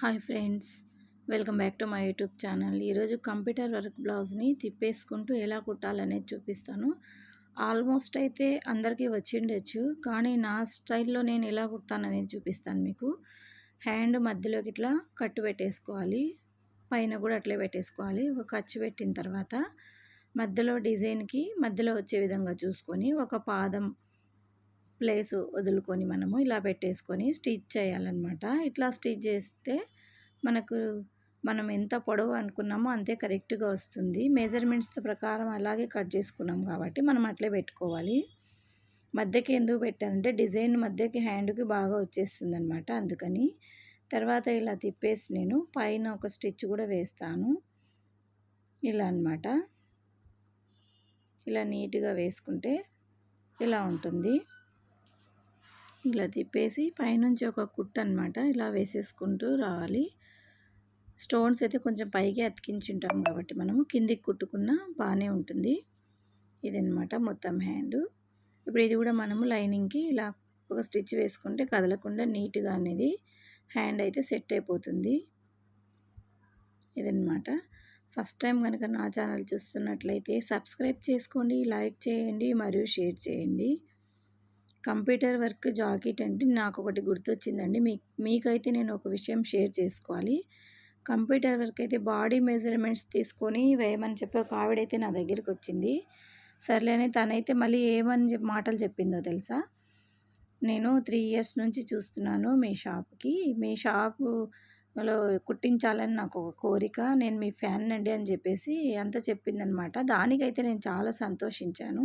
Hi friends welcome back to my YouTube channel. ఈరోజు computer work బ్లౌజ్ని తిప్పేసుకుంటూ ఎలా కుట్టాలనేది చూపిస్తాను. ఆల్మోస్ట్ అయితే అందరికీ వచ్చిండొచ్చు కానీ నా స్టైల్లో నేను ఎలా కుడతాననేది చూపిస్తాను మీకు. హ్యాండ్ మధ్యలోకి ఇట్లా కట్టు పెట్టేసుకోవాలి పైన కూడా అట్లే పెట్టేసుకోవాలి ఒక ఖర్చు పెట్టిన తర్వాత. మధ్యలో డిజైన్కి మధ్యలో వచ్చే విధంగా చూసుకొని ఒక పాదం ప్లేస్ వదులుకొని మనము ఇలా పెట్టేసుకొని స్టిచ్ చేయాలన్నమాట. ఇట్లా స్టిచ్ చేస్తే మనకు మనం ఎంత పొడవు అనుకున్నామో అంతే కరెక్ట్గా వస్తుంది. మెజర్మెంట్స్ ప్రకారం అలాగే కట్ చేసుకున్నాం కాబట్టి మనం అట్లే పెట్టుకోవాలి. మధ్యకి ఎందుకు పెట్టానంటే డిజైన్ మధ్యకి హ్యాండ్కి బాగా వచ్చేస్తుంది అనమాట అందుకని. తర్వాత ఇలా తిప్పేసి నేను పైన ఒక స్టిచ్ కూడా వేస్తాను. ఇలా అనమాట ఇలా నీట్గా వేసుకుంటే ఇలా ఉంటుంది. ఇలా తిప్పేసి పైనుంచి ఒక కుట్ అనమాట ఇలా వేసేసుకుంటూ రావాలి. స్టోన్స్ అయితే కొంచెం పైకి అతికించుంటాం కాబట్టి మనము కిందికి కుట్టుకున్నా బాగానే ఉంటుంది. ఇదనమాట మొత్తం హ్యాండ్. ఇప్పుడు ఇది కూడా మనము లైనింగ్కి ఇలా ఒక స్టిచ్ వేసుకుంటే కదలకుండా నీట్గా అనేది హ్యాండ్ అయితే సెట్ అయిపోతుంది. ఇదనమాట ఫస్ట్ టైం కనుక నా ఛానల్ చూస్తున్నట్లయితే సబ్స్క్రైబ్ చేసుకోండి లైక్ చేయండి మరియు షేర్ చేయండి. కంప్యూటర్ వర్క్ జాకెట్ అంటే నాకు ఒకటి గుర్తొచ్చిందండి. మీ మీకైతే నేను ఒక విషయం షేర్ చేసుకోవాలి. కంప్యూటర్ వర్క్ అయితే బాడీ మెజర్మెంట్స్ తీసుకొని వేయమని చెప్పి ఒక ఆవిడైతే నా దగ్గరికి వచ్చింది సర్లేని తనైతే మళ్ళీ ఏమని చెప్పి మాటలు చెప్పిందో తెలుసా? నేను త్రీ ఇయర్స్ నుంచి చూస్తున్నాను మీ షాప్కి. మీ షాపులో కుట్టించాలని నాకు ఒక కోరిక నేను మీ ఫ్యాన్ అండి అని చెప్పేసి అంత చెప్పిందనమాట. దానికైతే నేను చాలా సంతోషించాను.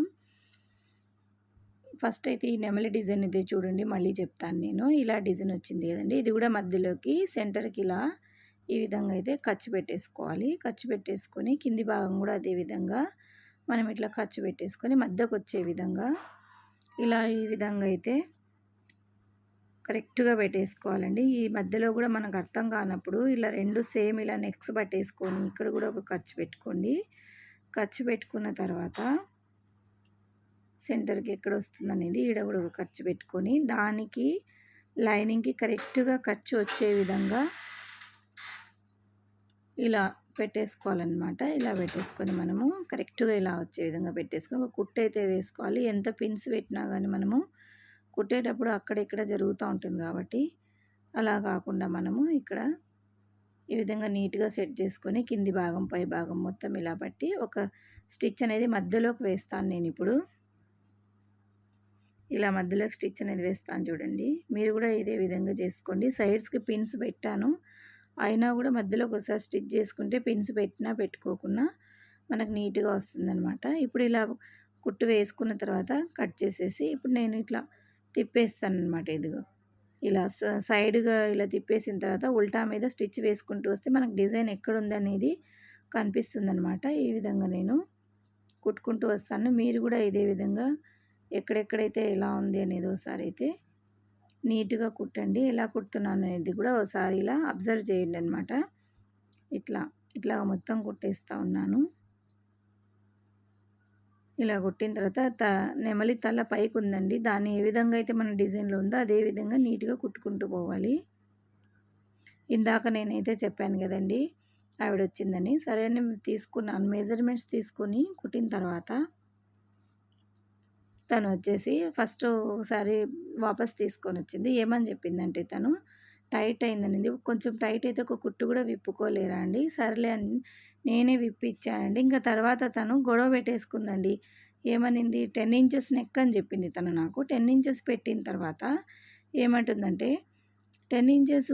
ఫస్ట్ అయితే ఈ నెమలి డిజైన్ అయితే చూడండి మళ్ళీ చెప్తాను నేను. ఇలా డిజైన్ వచ్చింది కదండి ఇది కూడా మధ్యలోకి సెంటర్కి ఇలా ఈ విధంగా అయితే ఖర్చు పెట్టేసుకోవాలి. ఖర్చు పెట్టేసుకొని కింది భాగం కూడా అదే విధంగా మనం ఇట్లా ఖర్చు పెట్టేసుకొని మధ్యకు వచ్చే విధంగా ఇలా ఈ విధంగా అయితే కరెక్ట్గా పెట్టేసుకోవాలండి. ఈ మధ్యలో కూడా మనకు అర్థం కానప్పుడు ఇలా రెండు సేమ్ ఇలా నెక్స్ పట్టేసుకొని ఇక్కడ కూడా ఒక ఖర్చు పెట్టుకోండి. ఖర్చు పెట్టుకున్న తర్వాత సెంటర్కి ఎక్కడ వస్తుంది అనేది ఈడ కూడా ఒక ఖర్చు పెట్టుకొని దానికి లైనింగ్కి కరెక్ట్గా ఖర్చు వచ్చే విధంగా ఇలా పెట్టేసుకోవాలన్నమాట. ఇలా పెట్టేసుకొని మనము కరెక్ట్గా ఇలా వచ్చే విధంగా పెట్టేసుకొని ఒక కుట్టు అయితే వేసుకోవాలి. ఎంత పిన్స్ పెట్టినా కానీ మనము కుట్టేటప్పుడు అక్కడ ఇక్కడ జరుగుతూ ఉంటుంది కాబట్టి అలా కాకుండా మనము ఇక్కడ ఈ విధంగా నీట్గా సెట్ చేసుకొని కింది భాగం పై భాగం మొత్తం ఇలా పట్టి ఒక స్టిచ్ అనేది మధ్యలోకి వేస్తాను నేను ఇప్పుడు. ఇలా మధ్యలోకి స్టిచ్ అనేది వేస్తాను చూడండి. మీరు కూడా ఇదే విధంగా చేసుకోండి. సైడ్స్కి పిన్స్ పెట్టాను. అయినా కూడా మధ్యలో ఒకసారి స్టిచ్ చేసుకుంటే పిన్స్ పెట్టినా పెట్టుకోకుండా మనకు నీట్గా వస్తుందనమాట ఇప్పుడు ఇలా కుట్టు వేసుకున్న తర్వాత కట్ చేసేసి ఇప్పుడు నేను ఇట్లా తిప్పేస్తాను అనమాట ఇదిగో. ఇలా సైడ్గా ఇలా తిప్పేసిన తర్వాత ఉల్టా మీద స్టిచ్ వేసుకుంటూ వస్తే మనకు డిజైన్ ఎక్కడ ఉందనేది కనిపిస్తుంది అనమాట ఈ విధంగా నేను కుట్టుకుంటూ వస్తాను. మీరు కూడా ఇదే విధంగా ఎక్కడెక్కడైతే ఎలా ఉంది అనేది ఒకసారి అయితే నీట్గా కుట్టండి. ఎలా కుడుతున్నాను అనేది కూడా ఒకసారి ఇలా అబ్జర్వ్ చేయండి అనమాట ఇట్లా ఇట్లా మొత్తం కుట్టేస్తూ ఉన్నాను. ఇలా కుట్టిన తర్వాత త నెమలి తల పైకి ఉందండి దాన్ని ఏ విధంగా అయితే మన డిజైన్లో ఉందో అదే విధంగా నీట్గా కుట్టుకుంటూ పోవాలి. ఇందాక నేనైతే చెప్పాను కదండి ఆవిడ వచ్చిందని సరే తీసుకున్నాను. మెజర్మెంట్స్ తీసుకొని కుట్టిన తర్వాత తను వచ్చేసి ఫస్ట్ ఒకసారి వాపస్ తీసుకొని వచ్చింది ఏమని చెప్పిందంటే తను టైట్ అయిందనింది. కొంచెం టైట్ అయితే ఒక కుట్టు కూడా విప్పుకోలేరా అండి? సర్లే అని నేనే విప్పిచ్చానండి. ఇంకా తర్వాత తను గొడవ పెట్టేసుకుందండి. ఏమనింది? టెన్ ఇంచెస్ నెక్ అని చెప్పింది తను నాకు. టెన్ ఇంచెస్ పెట్టిన తర్వాత ఏమంటుందంటే టెన్ ఇంచెస్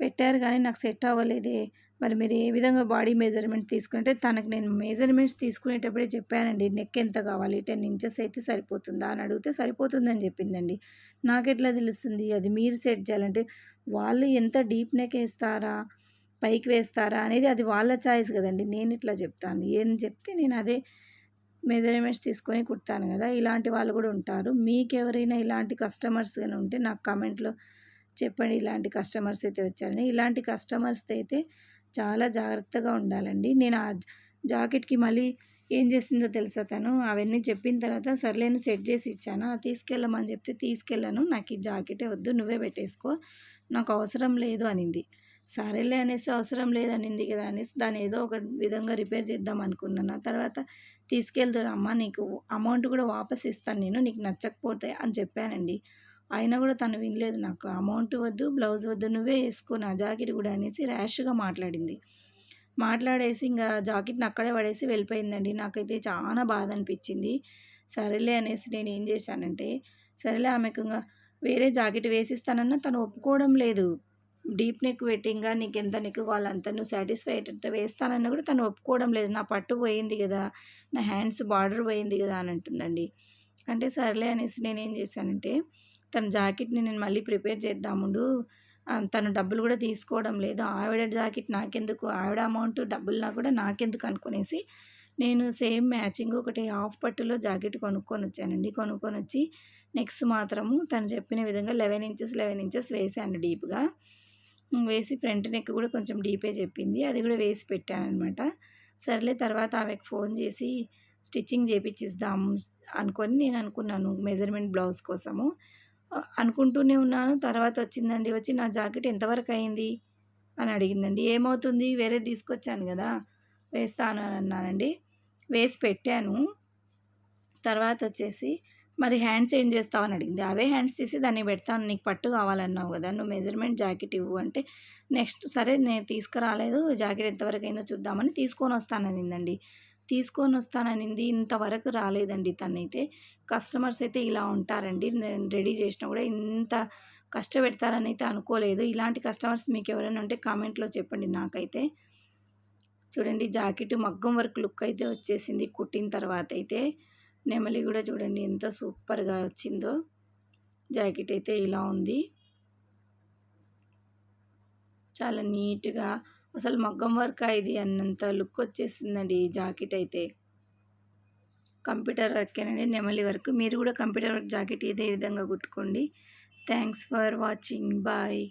పెట్టారు కానీ నాకు సెట్ అవ్వలేదే. మరి మీరు ఏ విధంగా బాడీ మెజర్మెంట్ తీసుకుంటే తనకు నేను మెజర్మెంట్స్ తీసుకునేటప్పుడే చెప్పానండి నెక్ ఎంత కావాలి? టెన్ ఇంచెస్ అయితే సరిపోతుందా? అని అడిగితే సరిపోతుందని చెప్పిందండి. నాకెట్లా తెలుస్తుంది? అది మీరు సెట్ చేయాలంటే వాళ్ళు ఎంత డీప్ నెక్ వేస్తారా పైకి వేస్తారా అనేది అది వాళ్ళ చాయిస్ కదండి. నేను ఇట్లా చెప్తాను. ఏం చెప్తే నేను అదే మెజర్మెంట్స్ తీసుకొని కుడతాను కదా. ఇలాంటి వాళ్ళు కూడా ఉంటారు. మీకు ఎవరైనా ఇలాంటి కస్టమర్స్ కానీ ఉంటే నాకు కామెంట్లో చెప్పండి. ఇలాంటి కస్టమర్స్ అయితే వచ్చారని. ఇలాంటి కస్టమర్స్ అయితే చాలా జాగ్రత్తగా ఉండాలండి. నేను ఆ జాకెట్కి మళ్ళీ ఏం చేసిందో తెలుసా తను? అవన్నీ చెప్పిన తర్వాత సర్లేని సెట్ చేసి ఇచ్చాను. తీసుకెళ్ళమని చెప్తే తీసుకెళ్ళాను. నాకు ఈ జాకెటే వద్దు నువ్వే పెట్టేసుకో. నాకు అవసరం లేదు అనింది. సరేలే అనేసి అవసరం లేదనింది కదా అనేసి దాన్ని ఏదో ఒక విధంగా రిపేర్ చేద్దాం అనుకున్నాను. ఆ తర్వాత తీసుకెళ్తారు అమ్మ నీకు అమౌంట్ కూడా వాపస్ ఇస్తాను నేను నీకు నచ్చకపోతే అని చెప్పానండి. అయినా కూడా తను వినలేదు నాకు. అమౌంట్ వద్దు బ్లౌజ్ వద్దు నువ్వే వేసుకో నా జాకెట్ కూడా అనేసి ర్యాష్గా మాట్లాడింది. మాట్లాడేసి ఇంకా జాకెట్ని అక్కడే పడేసి వెళ్ళిపోయిందండి. నాకైతే చాలా బాధ అనిపించింది. సరేలే అనేసి నేను ఏం చేశానంటే సరేలే ఆమెకు ఇంకా వేరే జాకెట్ వేసిస్తానన్నా తను ఒప్పుకోవడం లేదు. డీప్ నెక్ పెట్టింగా నీకు ఎంత నెక్ కావాలంత నువ్వు సాటిస్ఫై అయ్యేటట్టు వేస్తానన్నా కూడా తను ఒప్పుకోవడం లేదు. నా పట్టు పోయింది కదా నా హ్యాండ్స్ బార్డర్ పోయింది కదా అని అంటుందండి. అంటే సర్లే అనేసి నేనేం చేశానంటే తన జాకెట్ని నేను మళ్ళీ ప్రిపేర్ చేద్దాముండు. తను డబ్బులు కూడా తీసుకోవడం లేదు. ఆవిడ జాకెట్ నాకెందుకు? ఆవిడ అమౌంట్ డబ్బులు కూడా నాకెందుకు అనుకునేసి నేను సేమ్ మ్యాచింగ్ ఒకటి హాఫ్ పట్టులో జాకెట్ కొనుక్కొని వచ్చానండి. కొనుక్కొని వచ్చి నెక్స్ట్ మాత్రము తను చెప్పిన విధంగా లెవెన్ ఇంచెస్ లెవెన్ ఇంచెస్ వేసాను డీప్గా. వేసి ఫ్రంట్ నెక్ కూడా కొంచెం డీపే చెప్పింది. అది కూడా వేసి పెట్టానమాట సర్లే తర్వాత ఆమెకు ఫోన్ చేసి స్టిచ్చింగ్ చేపించిద్దాం అనుకొని నేను అనుకున్నాను. మెజర్మెంట్ బ్లౌజ్ కోసము. అనుకుంటూనే ఉన్నాను. తర్వాత వచ్చిందండి వచ్చి నా జాకెట్ ఎంతవరకు అయింది అని అడిగిందండి. ఏమవుతుంది? వేరే తీసుకొచ్చాను కదా వేస్తాను అని అన్నానండి. వేసి పెట్టాను. తర్వాత వచ్చేసి మరి హ్యాండ్స్ ఏం చేస్తావు అని అడిగింది. అవే హ్యాండ్స్ తీసి దాన్ని పెడతాను. నీకు పట్టు కావాలన్నావు కదా నువ్వు మెజర్మెంట్ జాకెట్ ఇవ్వు అంటే నెక్స్ట్ సరే నేను తీసుకురాలేదు జాకెట్ ఎంతవరకు అయిందో చూద్దామని తీసుకొని వస్తాననిందండి. తీసుకొని వస్తాననింది ఇంతవరకు రాలేదండి తనైతే. కస్టమర్స్ అయితే ఇలా ఉంటారండి. నేను రెడీ చేసినా కూడా ఇంత కష్టపెడతారని అయితే అనుకోలేదు. ఇలాంటి కస్టమర్స్ మీకు ఎవరైనా ఉంటే కామెంట్లో చెప్పండి నాకైతే. చూడండి జాకెట్ మగ్గం వర్క్ లుక్ అయితే వచ్చేసింది కుట్టిన తర్వాత అయితే. నెమలి కూడా చూడండి ఎంత సూపర్గా వచ్చిందో. జాకెట్ అయితే ఇలా ఉంది. చాలా నీట్గా అసలు మగ్గం వర్క్ ఇది అన్నంత లుక్ వచ్చేసిందండి ఈ జాకెట్ అయితే. కంప్యూటర్ వర్కేనండి నెమలి వర్క్. మీరు కూడా కంప్యూటర్ వర్క్ జాకెట్ ఇదే విధంగా కుట్టుకోండి. Thanks for watching. బాయ్.